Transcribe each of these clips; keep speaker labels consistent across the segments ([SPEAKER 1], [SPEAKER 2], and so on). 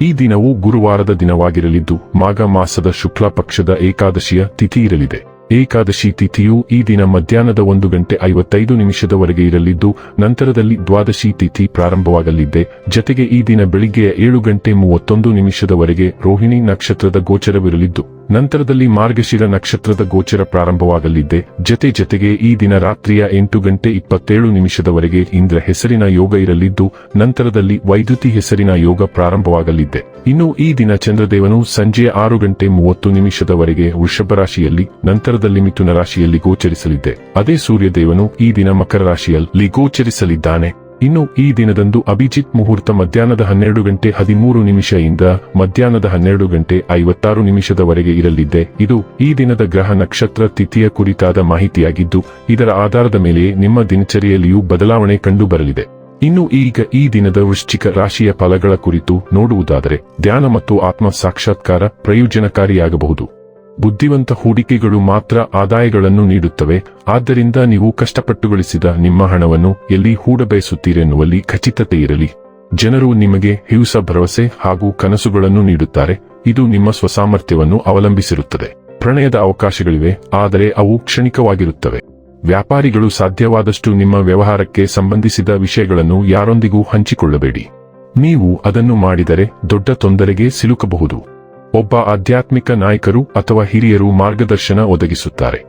[SPEAKER 1] ಈ ದಿನವು ಗುರುವಾರದ ದಿನವಾಗಿರಲಿದ್ದು, ಮಾಘ ಮಾಸದ ಶುಕ್ಲ ಪಕ್ಷದ ಏಕಾದಶಿಯ ತಿಥಿ ಇರಲಿದೆ. ಏಕಾದಶಿ ತಿಥಿಯು ಈ ದಿನ ಮಧ್ಯಾಹ್ನದ ಒಂದು ಗಂಟೆ ಐವತ್ತೈದು ನಿಮಿಷದವರೆಗೆ ಇರಲಿದ್ದು, ನಂತರದಲ್ಲಿ ದ್ವಾದಶಿ ತಿಥಿ ಪ್ರಾರಂಭವಾಗಲಿದೆ. ಜತೆಗೆ ಈ ದಿನ ಬೆಳಿಗ್ಗೆಯ ಏಳು ಗಂಟೆ ಮೂವತ್ತೊಂದು ನಿಮಿಷದವರೆಗೆ ರೋಹಿಣಿ ನಕ್ಷತ್ರದ ಗೋಚರವಿರಲಿದ್ದು ನಂತರದಲ್ಲಿ ಮಾರ್ಗಶಿರ ನಕ್ಷತ್ರದ ಗೋಚರ ಪ್ರಾರಂಭವಾಗಲಿದ್ದೆ ಜತೆ ಜತೆಗೆ ಈ ದಿನ ರಾತ್ರಿಯ ಎಂಟು ಗಂಟೆ ಇಪ್ಪತ್ತೇಳು ನಿಮಿಷದವರೆಗೆ ಇಂದ್ರ ಹೆಸರಿನ ಯೋಗ ಇರಲಿದ್ದು, ನಂತರದಲ್ಲಿ ವೈದ್ಯುತಿ ಹೆಸರಿನ ಯೋಗ ಪ್ರಾರಂಭವಾಗಲಿದ್ದೆ ಇನ್ನು ಈ ದಿನ ಚಂದ್ರದೇವನು ಸಂಜೆ ಆರು ಗಂಟೆ ಮೂವತ್ತು ನಿಮಿಷದವರೆಗೆ ವೃಷಭ ರಾಶಿಯಲ್ಲಿ, ನಂತರದಲ್ಲಿ ಮಿಥುನ ರಾಶಿಯಲ್ಲಿ ಗೋಚರಿಸಲಿದೆ. ಅದೇ ಸೂರ್ಯದೇವನು ಈ ದಿನ ಮಕರ ರಾಶಿಯಲ್ಲಿ ಗೋಚರಿಸಲಿದ್ದಾನೆ. ಇನ್ನು ಈ ದಿನದಂದು ಅಭಿಜಿತ್ ಮುಹೂರ್ತ ಮಧ್ಯಾಹ್ನದ ಹನ್ನೆರಡು ಗಂಟೆ ಹದಿಮೂರು ನಿಮಿಷದಿಂದ ಮಧ್ಯಾಹ್ನದ ಹನ್ನೆರಡು ಗಂಟೆ ಐವತ್ತಾರು ನಿಮಿಷದವರೆಗೆ ಇರಲಿದೆ. ಇದು ಈ ದಿನದ ಗ್ರಹ ನಕ್ಷತ್ರ ತಿಥಿಯ ಕುರಿತಾದ ಮಾಹಿತಿಯಾಗಿದ್ದು, ಇದರ ಆಧಾರದ ಮೇಲೆ ನಿಮ್ಮ ದಿನಚರಿಯಲ್ಲಿಯೂ ಬದಲಾವಣೆ ಕಂಡುಬರಲಿದೆ. ಇನ್ನು ಈಗ ಈ ದಿನದ ವೃಶ್ಚಿಕ ರಾಶಿಯ ಫಲಗಳ ಕುರಿತು ನೋಡುವುದಾದರೆ, ಧ್ಯಾನ ಮತ್ತು ಆತ್ಮ ಸಾಕ್ಷಾತ್ಕಾರ ಪ್ರಯೋಜನಕಾರಿಯಾಗಬಹುದು. ಬುದ್ಧಿವಂತ ಹೂಡಿಕೆಗಳು ಮಾತ್ರ ಆದಾಯಗಳನ್ನು ನೀಡುತ್ತವೆ. ಆದ್ದರಿಂದ ನೀವು ಕಷ್ಟಪಟ್ಟು ಗಳಿಸಿದ ನಿಮ್ಮ ಹಣವನ್ನು ಎಲ್ಲಿ ಹೂಡಬಯಸುತ್ತೀರೆನ್ನುವಲ್ಲಿ ಖಚಿತತೆ ಇರಲಿ ಜನರು ನಿಮಗೆ ಹಿಂಸ, ಭರವಸೆ ಹಾಗೂ ಕನಸುಗಳನ್ನು ನೀಡುತ್ತಾರೆ. ಇದು ನಿಮ್ಮ ಸ್ವಸಾಮರ್ಥ್ಯವನ್ನು ಅವಲಂಬಿಸಿರುತ್ತದೆ. ಪ್ರಣಯದ ಅವಕಾಶಗಳಿವೆ, ಆದರೆ ಅವು ಕ್ಷಣಿಕವಾಗಿರುತ್ತವೆ. ವ್ಯಾಪಾರಿಗಳು ಸಾಧ್ಯವಾದಷ್ಟು ನಿಮ್ಮ ವ್ಯವಹಾರಕ್ಕೆ ಸಂಬಂಧಿಸಿದ ವಿಷಯಗಳನ್ನು ಯಾರೊಂದಿಗೂ ಹಂಚಿಕೊಳ್ಳಬೇಡಿ. ನೀವು ಅದನ್ನು ಮಾಡಿದರೆ ದೊಡ್ಡ ತೊಂದರೆಗೆ ಸಿಲುಕಬಹುದು. ಒಬ್ಬ ಆಧ್ಯಾತ್ಮಿಕ ನಾಯಕರು ಅಥವಾ ಹಿರಿಯರು ಮಾರ್ಗದರ್ಶನ ಒದಗಿಸುತ್ತಾರೆ.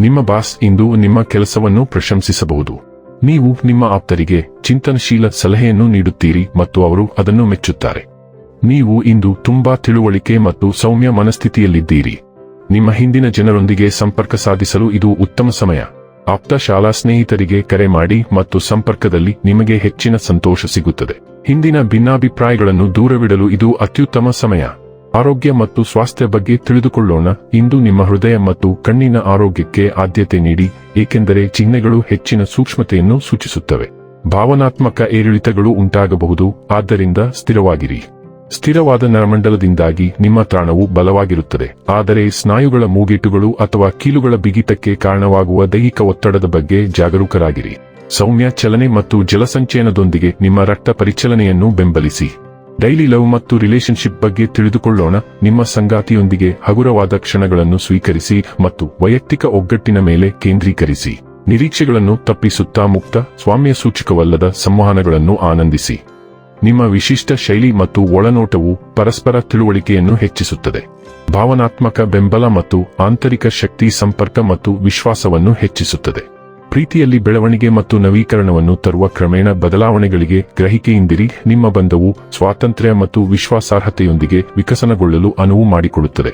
[SPEAKER 1] ನಿಮ್ಮ ಬಾಸ್ ಇಂದು ನಿಮ್ಮ ಕೆಲಸವನ್ನು ಪ್ರಶಂಸಿಸಬಹುದು. ನೀವು ನಿಮ್ಮ ಆಪ್ತರಿಗೆ ಚಿಂತನಶೀಲ ಸಲಹೆಯನ್ನು ನೀಡುತ್ತೀರಿ ಮತ್ತು ಅವರು ಅದನ್ನು ಮೆಚ್ಚುತ್ತಾರೆ. ನೀವು ಇಂದು ತುಂಬಾ ತಿಳುವಳಿಕೆ ಮತ್ತು ಸೌಮ್ಯ ಮನಸ್ಥಿತಿಯಲ್ಲಿದ್ದೀರಿ. ನಿಮ್ಮ ಹಿಂದಿನ ಜನರೊಂದಿಗೆ ಸಂಪರ್ಕ ಸಾಧಿಸಲು ಇದು ಉತ್ತಮ ಸಮಯ. ಆಪ್ತ ಶಾಲಾ ಸ್ನೇಹಿತರಿಗೆ ಕರೆ ಮಾಡಿ ಮತ್ತು ಸಂಪರ್ಕದಲ್ಲಿ ನಿಮಗೆ ಹೆಚ್ಚಿನ ಸಂತೋಷ ಸಿಗುತ್ತದೆ. ಹಿಂದಿನ ಭಿನ್ನಾಭಿಪ್ರಾಯಗಳನ್ನು ದೂರವಿಡಲು ಇದು ಅತ್ಯುತ್ತಮ ಸಮಯ. ಆರೋಗ್ಯ ಮತ್ತು ಸ್ವಾಸ್ಥ್ಯ ಬಗ್ಗೆ ತಿಳಿದುಕೊಳ್ಳೋಣ. ಇಂದು ನಿಮ್ಮ ಹೃದಯ ಮತ್ತು ಕಣ್ಣಿನ ಆರೋಗ್ಯಕ್ಕೆ ಆದ್ಯತೆ ನೀಡಿ, ಏಕೆಂದರೆ ಚಿಹ್ನೆಗಳು ಹೆಚ್ಚಿನ ಸೂಕ್ಷ್ಮತೆಯನ್ನು ಸೂಚಿಸುತ್ತವೆ. ಭಾವನಾತ್ಮಕ ಏರಿಳಿತಗಳು ಉಂಟಾಗಬಹುದು, ಆದ್ದರಿಂದ ಸ್ಥಿರವಾಗಿರಿ. ಸ್ಥಿರವಾದ ನರಮಂಡಲದಿಂದಾಗಿ ನಿಮ್ಮ ತಾಣವು ಬಲವಾಗಿರುತ್ತದೆ. ಆದರೆ ಸ್ನಾಯುಗಳ ಮೂಗೇಟುಗಳು ಅಥವಾ ಕೀಲುಗಳ ಬಿಗಿತಕ್ಕೆ ಕಾರಣವಾಗುವ ದೈಹಿಕ ಒತ್ತಡದ ಬಗ್ಗೆ ಜಾಗರೂಕರಾಗಿರಿ. ಸೌಮ್ಯ ಚಲನೆ ಮತ್ತು ಜಲಸಂಚಯನದೊಂದಿಗೆ ನಿಮ್ಮ ರಕ್ತ ಪರಿಚಲನೆಯನ್ನು ಬೆಂಬಲಿಸಿ. ಡೈಲಿ ಲವ್ ಮತ್ತು ರಿಲೇಶನ್ಶಿಪ್ ಬಗ್ಗೆ ತಿಳಿದುಕೊಳ್ಳೋಣ. ನಿಮ್ಮ ಸಂಗಾತಿಯೊಂದಿಗೆ ಹಗುರವಾದ ಕ್ಷಣಗಳನ್ನು ಸ್ವೀಕರಿಸಿ ಮತ್ತು ವೈಯಕ್ತಿಕ ಒಗ್ಗಟ್ಟಿನ ಮೇಲೆ ಕೇಂದ್ರೀಕರಿಸಿ. ನಿರೀಕ್ಷೆಗಳನ್ನು ತಪ್ಪಿಸುತ್ತಾ ಮುಕ್ತ ಸ್ವಾಮ್ಯ ಸೂಚಕವಲ್ಲದ ಸಂವಹನಗಳನ್ನು ಆನಂದಿಸಿ. ನಿಮ್ಮ ವಿಶಿಷ್ಟ ಶೈಲಿ ಮತ್ತು ಒಳನೋಟವು ಪರಸ್ಪರ ತಿಳುವಳಿಕೆಯನ್ನು ಹೆಚ್ಚಿಸುತ್ತದೆ. ಭಾವನಾತ್ಮಕ ಬೆಂಬಲ ಮತ್ತು ಆಂತರಿಕ ಶಕ್ತಿ ಸಂಪರ್ಕ ಮತ್ತು ವಿಶ್ವಾಸವನ್ನು ಹೆಚ್ಚಿಸುತ್ತದೆ. ಪ್ರೀತಿಯಲ್ಲಿ ಬೆಳವಣಿಗೆ ಮತ್ತು ನವೀಕರಣವನ್ನು ತರುವ ಕ್ರಮೇಣ ಬದಲಾವಣೆಗಳಿಗೆ ಗ್ರಹಿಕೆಯಿಂದಿರಿ. ನಿಮ್ಮ ಬಂಧವು ಸ್ವಾತಂತ್ರ್ಯ ಮತ್ತು ವಿಶ್ವಾಸಾರ್ಹತೆಯೊಂದಿಗೆ ವಿಕಸನಗೊಳ್ಳಲು ಅನುವು ಮಾಡಿಕೊಡುತ್ತದೆ.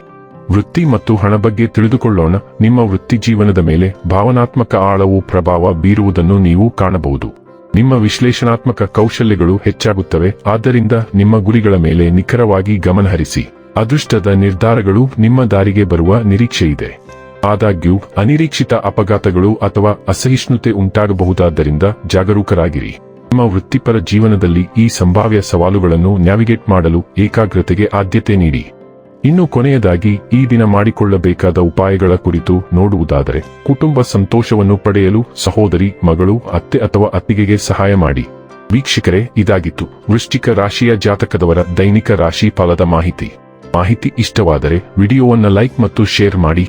[SPEAKER 1] ವೃತ್ತಿ ಮತ್ತು ಹಣ ಬಗ್ಗೆ ತಿಳಿದುಕೊಳ್ಳೋಣ. ನಿಮ್ಮ ವೃತ್ತಿ ಜೀವನದ ಮೇಲೆ ಭಾವನಾತ್ಮಕ ಆಳವು ಪ್ರಭಾವ ಬೀರುವುದನ್ನು ನೀವು ಕಾಣಬಹುದು. ನಿಮ್ಮ ವಿಶ್ಲೇಷಣಾತ್ಮಕ ಕೌಶಲ್ಯಗಳು ಹೆಚ್ಚಾಗುತ್ತವೆ. ಆದ್ದರಿಂದ ನಿಮ್ಮ ಗುರಿಗಳ ಮೇಲೆ ನಿಖರವಾಗಿ ಗಮನಹರಿಸಿ. ಅದೃಷ್ಟದ ನಿರ್ಧಾರಗಳು ನಿಮ್ಮ ದಾರಿಗೆ ಬರುವ ನಿರೀಕ್ಷೆಯಿದೆ. ಆದಾಗ್ಯೂ, ಅನಿರೀಕ್ಷಿತ ಅಪಘಾತಗಳು ಅಥವಾ ಅಸಹಿಷ್ಣುತೆ ಉಂಟಾಗಬಹುದಾದ್ದರಿಂದ ಜಾಗರೂಕರಾಗಿರಿ. ನಿಮ್ಮ ವೃತ್ತಿಪರ ಜೀವನದಲ್ಲಿ ಈ ಸಂಭಾವ್ಯ ಸವಾಲುಗಳನ್ನು ನ್ಯಾವಿಗೇಟ್ ಮಾಡಲು ಏಕಾಗ್ರತೆಗೆ ಆದ್ಯತೆ ನೀಡಿ. ಇನ್ನು ಕೊನೆಯದಾಗಿ, ಈ ದಿನ ಮಾಡಿಕೊಳ್ಳಬೇಕಾದ ಉಪಾಯಗಳ ಕುರಿತು ನೋಡುವುದಾದರೆ, ಕುಟುಂಬ ಸಂತೋಷವನ್ನು ಪಡೆಯಲು ಸಹೋದರಿ, ಮಗಳು, ಅತ್ತೆ ಅಥವಾ ಅತ್ತಿಗೆಗೆ ಸಹಾಯ ಮಾಡಿ. ವೀಕ್ಷಕರೇ, ಇದಾಗಿತ್ತು. ವೃಶ್ಚಿಕ ರಾಶಿಯ ಜಾತಕದವರ ದೈನಿಕ ರಾಶಿ ಫಲದ ಮಾಹಿತಿ. ಮಾಹಿತಿ ಇಷ್ಟವಾದರೆ, ವಿಡಿಯೋವನ್ನು ಲೈಕ್ ಮತ್ತು ಶೇರ್ ಮಾಡಿ.